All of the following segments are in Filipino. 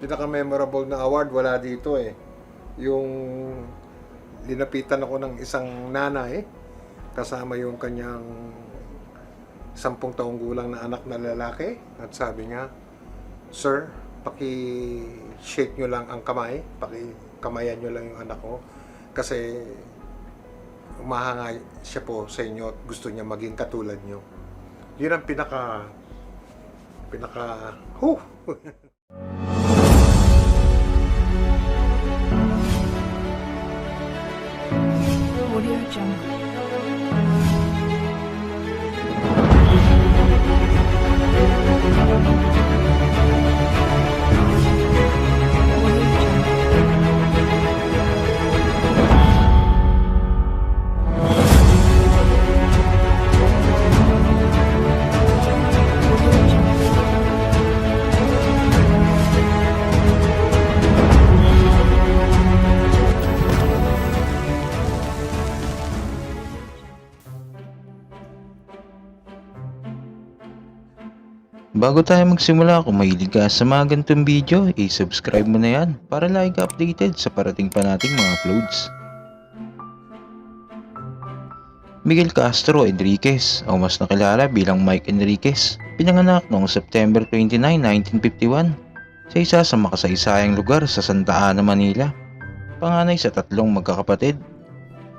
pinaka-memorable na award wala dito eh. Yung linapitan ako ng isang nanay kasama yung kanyang sampung taong gulang na anak na lalaki at sabi niya, Sir, paki-shake nyo lang ang kamay, paki-kamayan nyo lang yung anak ko kasi umahanga siya po sa inyo at gusto niya maging katulad nyo. Yun ang pinaka pinaka huh, Jungle. Bago tayo magsimula, kung mahilig ka sa mga ganitong video, i-subscribe mo na yan para lagi ka updated sa parating pa nating mga uploads. Miguel Castro Enriquez, o mas nakilala bilang Mike Enriquez, pinanganak noong September 29, 1951 sa isa sa makasaysayang lugar sa Santa Ana, Manila. Panganay sa tatlong magkakapatid.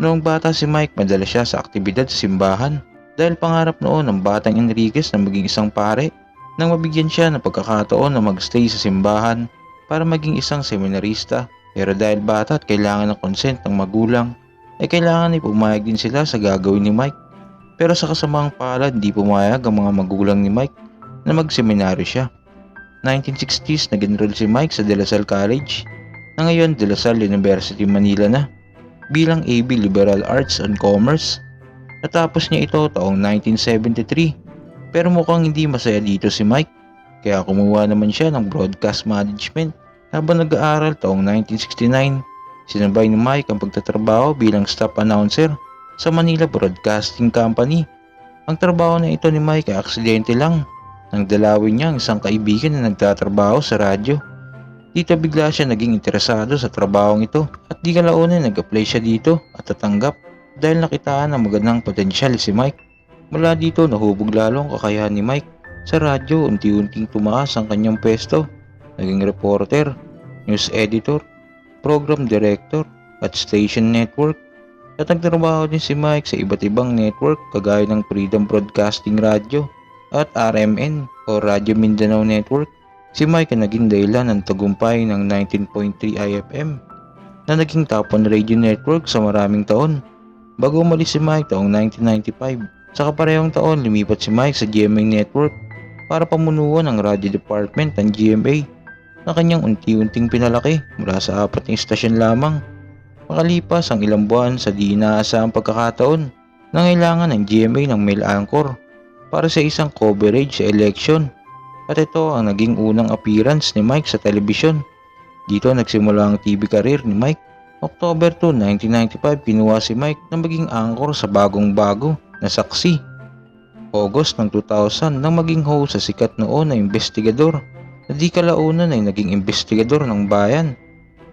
Noong bata si Mike, madala siya sa aktibidad sa simbahan dahil pangarap noon ng batang Enriquez na maging isang pare nang mabigyan siya ng pagkakataon na magstay sa simbahan para maging isang seminarista. Pero dahil bata at kailangan ng consent ng magulang, ay kailangan ay pumayag din sila sa gagawin ni Mike. Pero sa kasamang palad, hindi pumayag ang mga magulang ni Mike na magseminaryo siya. 1960s, nag-enroll si Mike sa De La Salle College na ngayon De La Salle University Manila na bilang AB Liberal Arts and Commerce. Natapos niya ito taong 1973 pero mukhang hindi masaya dito si Mike kaya kumuha naman siya ng broadcast management habang nag-aaral taong 1969. Sinabay ni Mike ang pagtatrabaho bilang staff announcer sa Manila Broadcasting Company. Ang trabaho na ito ni Mike ay aksidente lang nang dalawin niya ang isang kaibigan na nagtatrabaho sa radyo. Dito bigla siya naging interesado sa trabahong ito at di kalaunan nag-apply siya dito at tatanggap dahil nakitaan ng magandang potensyal si Mike. Mula dito nahubog lalo ang kakayahan ni Mike. Sa radyo, unti-unting tumaas ang kanyang pwesto. Naging reporter, news editor, program director, at station network. At nagtrabaho din si Mike sa iba't ibang network kagaya ng Freedom Broadcasting Radio at RMN o Radio Mindanao Network. Si Mike ay naging dahilan ng tagumpay ng 19.3 IFM na naging top 1 radio network sa maraming taon. Bago umalis si Mike taong 1995, sa kaparehong taon lumipat si Mike sa GMA Network para pamunuan ang radio department ng GMA na kanyang unti-unting pinalaki mula sa apat na istasyon lamang. Makalipas ang ilang buwan sa di inaasahang pagkakataon, nangailangan ng GMA ng mail anchor para sa isang coverage sa election at ito ang naging unang appearance ni Mike sa telebisyon. Dito nagsimula ang TV career ni Mike. October 2, 1995, kinuha si Mike na maging anchor sa bagong bago na saksi. August ng 2000 nang maging host sa sikat noon na investigador na di kalaunan ay naging investigador ng bayan.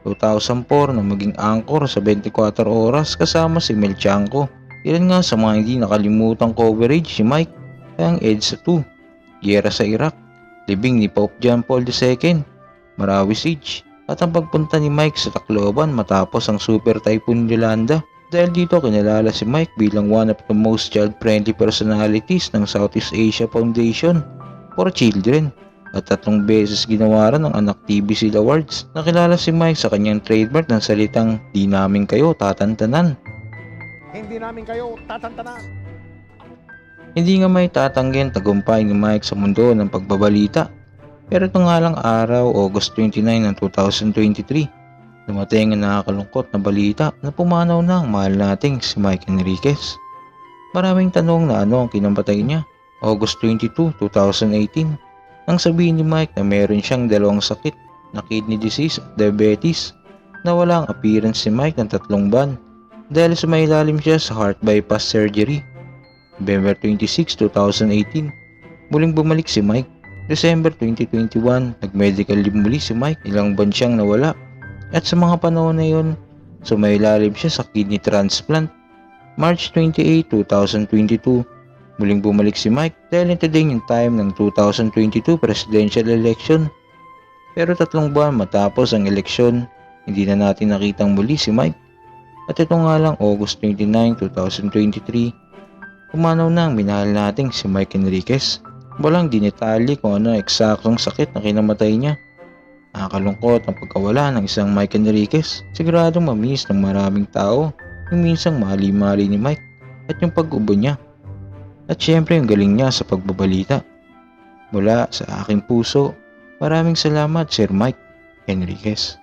2004 na maging anchor sa 24 oras kasama si Mel Chanco. Ilan nga sa mga hindi nakalimutang coverage si Mike ay ang EDSA 2, Giyera sa Iraq, libing ni Pope John Paul II, Marawi Siege, at ang pagpunta ni Mike sa Tacloban matapos ang Super Typhoon Yolanda. Dahil dito kinalala si Mike bilang one of the most child-friendly personalities ng Southeast Asia Foundation for Children at tatlong beses ginawaran ng Anak TVC Awards. Nakilala si Mike sa kanyang trademark ng salitang di namin kayo tatantanan. hindi namin kayo tatantanan. Hindi nga may tatanggen tagumpay ni Mike sa mundo ng pagbabalita. Pero ito nga lang araw, August 29 ng 2023, dumating ang nakakalungkot na balita na pumanaw na ang mahal nating si Mike Enriquez. Maraming tanong na ano ang kinampatay niya. August 22, 2018, nang sabihin ni Mike na meron siyang dalawang sakit na kidney disease at diabetes na wala ang appearance si Mike ng tatlong buwan dahil sumailalim siya sa heart bypass surgery November 26, 2018, muling bumalik si Mike. December 2021, nag-medical leave muli si Mike. Ilang buwan siyang nawala. At sa mga panahon na yon, sumailalim siya sa kidney transplant. March 28, 2022, muling bumalik si Mike dahil ito din yung time ng 2022 presidential election. Pero tatlong buwan matapos ang eleksyon, hindi na natin nakitang muli si Mike. At ito nga lang August 29, 2023, pumanaw na ang minahal nating si Mike Enriquez. Walang dinetali kung ano eksaktong sakit na kinamatay niya. Nakakalungkot ang pagkawala ng isang Mike Enriquez. Siguradong mamiss ng maraming tao yung minsang mali-mali ni Mike at yung pag-ubo niya. At syempre yung galing niya sa pagbabalita. Mula sa aking puso, maraming salamat Sir Mike Enriquez.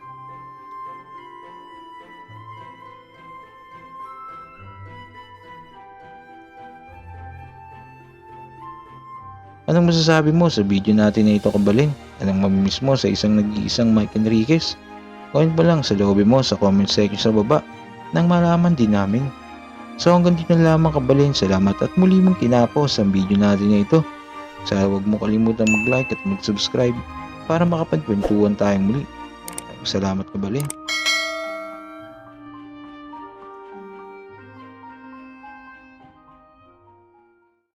Anong masasabi mo sa video natin na ito kabalin? Anong mamimiss mo sa isang nag-iisang Mike Enriquez? Comment mo lang sa loob mo sa comment section sa baba nang malaman din namin. So hanggang dito na lamang kabalin. Salamat at muli mong tinapos ang video natin na ito. Sana huwag mo kalimutan mag-like at mag-subscribe para makapagkwentuhan tayong muli. Salamat kabalin.